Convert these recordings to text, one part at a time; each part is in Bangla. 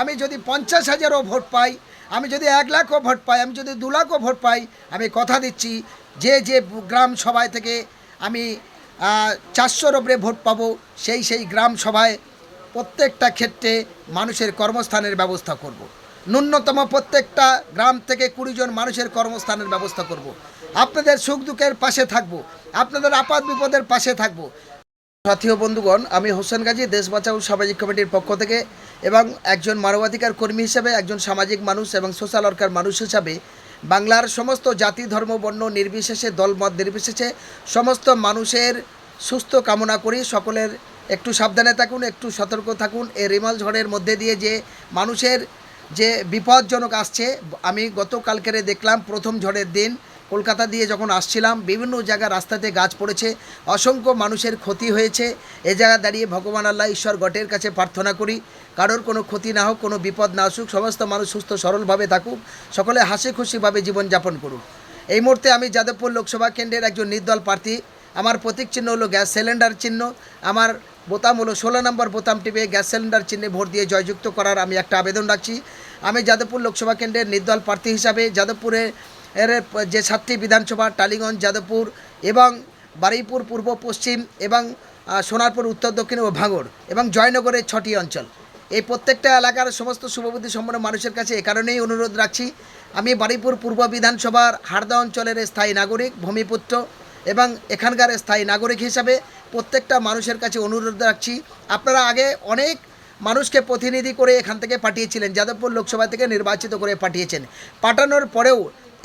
আমি যদি পঞ্চাশ হাজারও ভোট পাই, আমি যদি এক লাখও ভোট পাই, আমি যদি দু লাখও ভোট পাই, আমি কথা দিচ্ছি, যে যে গ্রাম সভায় থেকে আমি চারশোর ওপরে ভোট পাবো, সেই সেই গ্রাম সভায় প্রত্যেকটা ক্ষেত্রে মানুষের কর্মস্থানের ব্যবস্থা করব। ন্যূনতম প্রত্যেকটা গ্রাম থেকে কুড়ি জন মানুষের কর্মস্থানের ব্যবস্থা করব। আপনাদের সুখ দুঃখের পাশে থাকব আপনাদের আপাত বিপদের পাশে থাকব সাথী বন্ধুগণ, আমি হোসেন গাজী, দেশ বাঁচাও সামাজিক কমিটির পক্ষ থেকে এবং একজন মানবাধিকার কর্মী হিসেবে একজন সামাজিক মানুষ এবং সোশ্যাল ওয়ার্কার মানুষ হিসাবে বাংলার সমস্ত জাতি, ধর্ম, বর্ণ নির্বিশেষে, দলমত নির্বিশেষে সমস্ত মানুষের সুস্থ কামনা করি। সকলের একটু সাবধানে থাকুন, একটু সতর্ক থাকুন। এই রিমাল ঝড়ের মধ্যে দিয়ে যে মানুষের যে বিপদজনক আসছে, আমি গতকালকেরে দেখলাম প্রথম ঝড়ের দিন। কলকাতা দিয়ে যখন আসছিলাম, বিভিন্ন জায়গা রাস্তাতে গাছ পড়েছে, অসংখ্য মানুষের ক্ষতি হয়েছে। এ জায়গা দাঁড়িয়ে ভগবান আল্লাহ ঈশ্বর গটের কাছে প্রার্থনা করি, কারোর কোনো ক্ষতি না হোক, কোনো বিপদ না আসুক, সমস্ত মানুষ সুস্থ, সরলভাবে থাকুক, সকলে হাসি খুশিভাবে জীবনযাপন করুক। এই মুহূর্তে আমি যাদবপুর লোকসভা কেন্দ্রের একজন নির্দল প্রার্থী। আমার প্রতীক চিহ্ন হলো গ্যাস সিলিন্ডার চিহ্ন। আমার বোতাম হলো ষোলো নম্বর বোতাম টিপে গ্যাস সিলিন্ডার চিহ্নে ভোট দিয়ে জয়যুক্ত করার আমি একটা আবেদন রাখছি। আমি যাদবপুর লোকসভা কেন্দ্রের নির্দল প্রার্থী হিসাবে যাদবপুরে এর যে সাতটি বিধানসভা, টালিগঞ্জ, যাদবপুর এবং বারুইপুর, পূর্ব, পশ্চিম এবং সোনারপুর, উত্তর, দক্ষিণ ও ভাঙড় এবং জয়নগরের ছটি অঞ্চল। এই প্রত্যেকটা এলাকার সমস্ত শুভবুদ্ধি সম্পন্ন মানুষের কাছে এ কারণেই অনুরোধ রাখছি। আমি বারুইপুর পূর্ব বিধানসভার হারদা অঞ্চলের স্থায়ী নাগরিক, ভূমিপুত্র এবং এখানকার স্থায়ী নাগরিক হিসাবে প্রত্যেকটা মানুষের কাছে অনুরোধ রাখছি। আপনারা আগে অনেক মানুষকে প্রতিনিধি করে এখান থেকে পাঠিয়েছিলেন, যাদবপুর লোকসভা থেকে নির্বাচিত করে পাঠিয়েছেন। পাঠানোর পরেও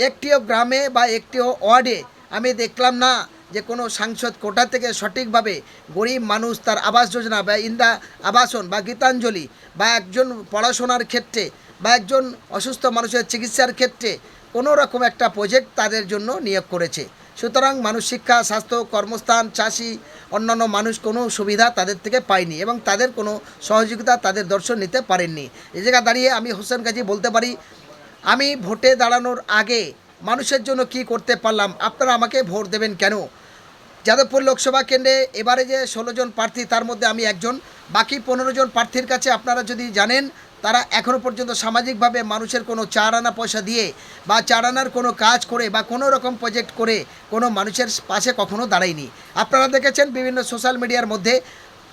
একটিও গ্রামে বা একটিও ওয়ার্ডে আমি দেখলাম না যে কোনো সাংসদ কোটা থেকে সঠিকভাবে গরিব মানুষ তার আবাস যোজনা বা ইন্দিরা আবাসন বা গীতাঞ্জলি বা একজন পড়াশোনার ক্ষেত্রে বা একজন অসুস্থ মানুষের চিকিৎসার ক্ষেত্রে কোনো রকম একটা প্রজেক্ট তাদের জন্য নিয়োগ করেছে। সুতরাং মানুষ শিক্ষা, স্বাস্থ্য, কর্মস্থান, চাষি, অন্যান্য মানুষ কোনো সুবিধা তাদের থেকে পায়নি এবং তাদের কোনো সহযোগিতা তাদের দর্শন নিতে পারেননি। এ জায়গায় দাঁড়িয়ে আমি হোসেন গাজী বলতে পারি আমি ভোটে দাঁড়ানোর আগে মানুষের জন্য কি করতে পারলাম? আপনারা আমাকে ভোট দেবেন কেন? যাদবপুর লোকসভা কেন্দ্রে এবারে যে ষোলো জন প্রার্থী, তার মধ্যে আমি একজন। বাকি পনেরো জন প্রার্থীর কাছে আপনারা যদি জানেন, তারা এখনও পর্যন্ত সামাজিকভাবে মানুষের কোনো চার আনা পয়সা দিয়ে বা চার আনার কোনো কাজ করে বা কোনো রকম প্রজেক্ট করে কোনো মানুষের পাশে কখনো দাঁড়ায়নি। আপনারা দেখেছেন বিভিন্ন সোশ্যাল মিডিয়ার মধ্যে,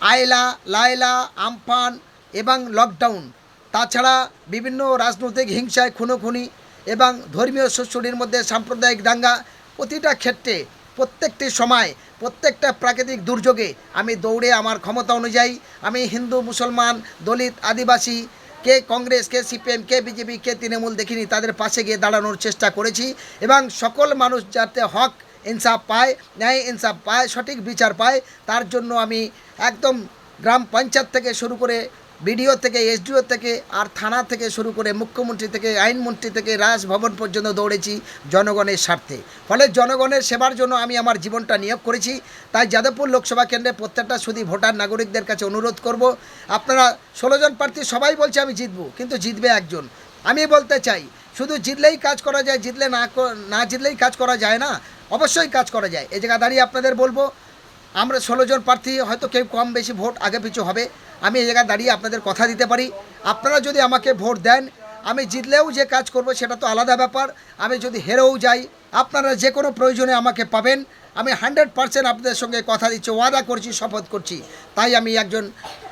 আয়লা, লায়লা, আমফান এবং লকডাউন তাছাড়া বিভিন্ন রাজনৈতিক হিংসায় খুনোখুনি এবং ধর্মীয় শস্যটির মধ্যে সাম্প্রদায়িক দাঙ্গা প্রতিটা ক্ষেত্রে প্রত্যেকটি সময়, প্রত্যেকটা প্রাকৃতিক দুর্যোগে আমি দৌড়ে আমার ক্ষমতা অনুযায়ী আমি হিন্দু, মুসলমান, দলিত, আদিবাসী, কে কংগ্রেস, কে সিপিএম, কে বিজেপি, কে তৃণমূল দেখিনি, তাদের পাশে গিয়ে দাঁড়ানোর চেষ্টা করেছি এবং সকল মানুষ যাতে হক, ইনসাফ পায়, ন্যায় ইনসাফ পায়, সঠিক বিচার পায়, তার জন্য আমি একদম গ্রাম পঞ্চায়েত থেকে শুরু করে বিডিও থেকে, এসডিও থেকে আর থানা থেকে শুরু করে মুখ্যমন্ত্রী থেকে, আইনমন্ত্রী থেকে রাজভবন পর্যন্ত দৌড়েছি জনগণের স্বার্থে। ফলে জনগণের সেবার জন্য আমি আমার জীবনটা নিয়োগ করেছি। তাই যাদবপুর লোকসভা কেন্দ্রে প্রত্যেকটা শুধু ভোটার নাগরিকদের কাছে অনুরোধ করব, আপনারা ষোলো জন প্রার্থী সবাই বলছে আমি জিতবো, কিন্তু জিতবে একজন। আমি বলতে চাই, শুধু জিতলেই কাজ করা যায়, জিতলে না না জিতলেই কাজ করা যায় না, অবশ্যই কাজ করা যায়। এ জায়গা দাঁড়িয়ে আপনাদের বলব, আমরা ষোলো জন প্রার্থী, হয়তো কেউ কম বেশি ভোট আগে পিছু হবে। আমি এই জায়গায় দাঁড়িয়ে আপনাদের কথা দিতে পারি। আপনারা যদি আমাকে ভোট দেন, আমি জিতলেও যে কাজ করব সেটা তো আলাদা ব্যাপার। আমি যদি হেরেও যাই, আপনারা যে কোনো প্রয়োজনে আমাকে পাবেন। আমি হান্ড্রেড পার্সেন্ট আপনাদের সঙ্গে কথা দিচ্ছি, ওয়াদা করছি, শপথ করছি। তাই আমি একজন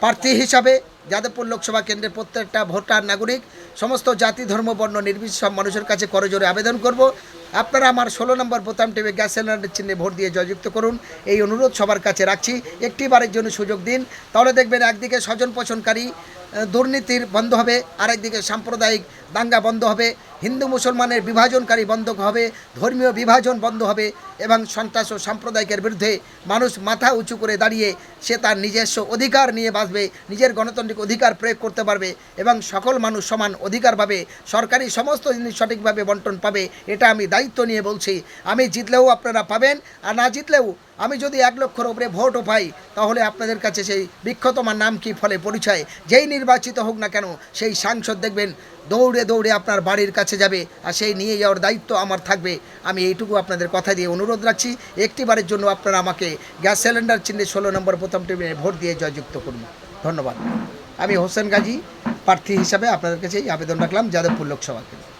প্রার্থী হিসাবে যাদবপুর লোকসভা কেন্দ্রের প্রত্যেকটা ভোটার, নাগরিক, সমস্ত জাতি, ধর্ম, বর্ণ, নির্বিশেষ সব মানুষের কাছে করজোরে আবেদন করব। আপনারা আমার ষোলো নম্বর বোতাম টিভি গ্যাস সিলিন্ডারের চিহ্নে ভোট দিয়ে জয়যুক্ত করুন। এই অনুরোধ সবার কাছে রাখছি। একটি বারের জন্য সুযোগ দিন। তাহলে দেখবেন একদিকে স্বজন আহ, দুর্নীতির বন্ধ হবে, আরেকদিকে সাম্প্রদায়িক দাঙ্গা বন্ধ হবে, হিন্দু মুসলমানের বিভাজনকারী বন্ধ হবে, ধর্মীয় বিভাজন বন্ধ হবে এবং সন্ত্রাস ও সাম্প্রদায়িকের বিরুদ্ধে মানুষ মাথা উঁচু করে দাঁড়িয়ে সে তার নিজস্ব অধিকার নিয়ে বাঁচবে, নিজের গণতান্ত্রিক অধিকার প্রয়োগ করতে পারবে এবং সকল মানুষ সমান অধিকার পাবে, সরকারি সমস্ত জিনিস সঠিকভাবে বন্টন পাবে, এটা আমি দায়িত্ব নিয়ে বলছি। আমি জিতলেও আপনারা পাবেন, আর না জিতলেও আমি যদি এক লক্ষর উপরে ভোটও পাই, তাহলে আপনাদের কাছে সেই বিক্ষতমার নাম কি, ফলে পরিচয়? যেই নির্বাচিত হোক না কেন, সেই সাংসদ দেখবেন দৌড়ে দৌড়ে আপনার বাড়ির কাছে যাবে, আর সেই নিয়ে যাওয়ার দায়িত্ব আমার থাকবে। আমি এইটুকু আপনাদের কথা দিয়ে অনুরোধ রাখছি, একটিবারের জন্য আপনারা আমাকে গ্যাস সিলিন্ডার চিহ্নে ষোলো নম্বর প্রথম টেবিলে ভোট দিয়ে জয়যুক্ত করুন। ধন্যবাদ। আমি হোসেন গাজী, প্রার্থী হিসাবে আপনাদের কাছে এই আবেদন রাখলাম, যাদবপুর লোকসভা কেন্দ্র।